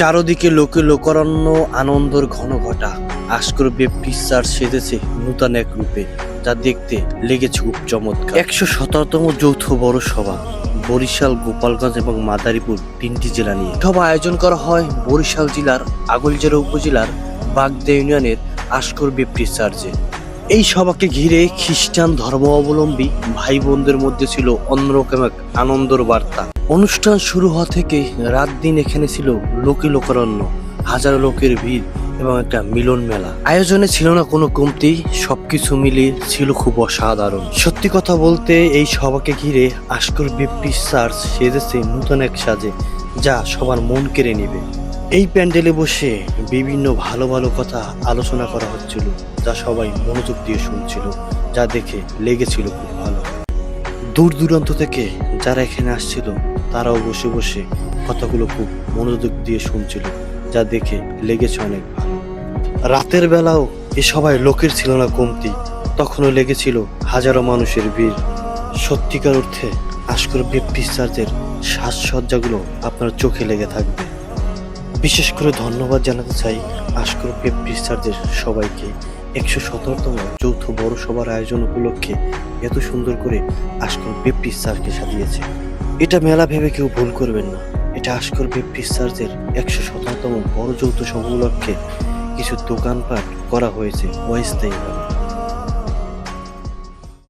চারদিকে লোকে লোকারণ্য আনন্দর ঘন ঘটা। আশকর পিসার সেজেছে নূতন এক রূপে, যা দেখতে লেগেছে খুব চমৎকার। একশো সতেরোতম যৌথ বড় সভা বরিশাল, গোপালগঞ্জ এবং মাদারীপুর তিনটি জেলা নিয়ে। সভা আয়োজন করা হয় বরিশাল জেলার আগলজেরা উপজেলার বাগদা ইউনিয়নের আশকর বেপ্টি চার্চে এই সভাকে ঘিরে খ্রিস্টান ধর্মাবলম্বী ভাই বোনদের মধ্যে ছিল অন্যরকম এক আনন্দর বার্তা। অনুষ্ঠান শুরু হওয়া থেকে রাত দিন এখানে ছিল লোকে লোকারণ্য, হাজারো লোকের ভিড় এবং একটা মিলন মেলা। আয়োজনে ছিল না কোনো কমতি, সবকিছু মিলিয়ে ছিল খুব অসাধারণ। সত্যি কথা বলতে, এই সভাকে ঘিরে আশকর বিপি চার্চ সেজেছে নতুন এক সাজে, যা সবার মন কেড়ে নেবে। এই প্যান্ডেলে বসে বিভিন্ন ভালো ভালো কথা আলোচনা করা হচ্ছিল, যা সবাই মনোযোগ দিয়ে শুনছিল, যা দেখে লেগেছিল খুব ভালো। দূর দূরান্ত থেকে যারা এখানে আসছিল তারাও বসে বসে কথাগুলো খুব মনোযোগ দিয়ে শুনছিল, যা দেখে লেগেছে অনেক ভালো। রাতের বেলাও এ সবাই লোকের ছিল না কমতি, তখনও লেগেছিল হাজারো মানুষের ভিড়। সত্যিকার অর্থে আশকর বেপ্টিস চার্চের সাজসজ্জাগুলো আপনার চোখে লেগে থাকবে। বিশেষ করে ধন্যবাদ জানাতে চাই আশকর বেপ্টিস চার্চের সবাইকে। একশো সতেরোতম যৌথ বড় সভার আয়োজন উপলক্ষে এত সুন্দর করে আশকর বেপ্টিস চার্চকে সাজিয়েছে। এটা মেলা ভেবে কেউ ভুল করবেন না। এটা আশকর বেপ্টিস চার্চের একশো সতেরোতম বড় যৌথ সভা উপলক্ষে কিছু দোকানপাট করা হয়েছে অস্থায়ীভাবে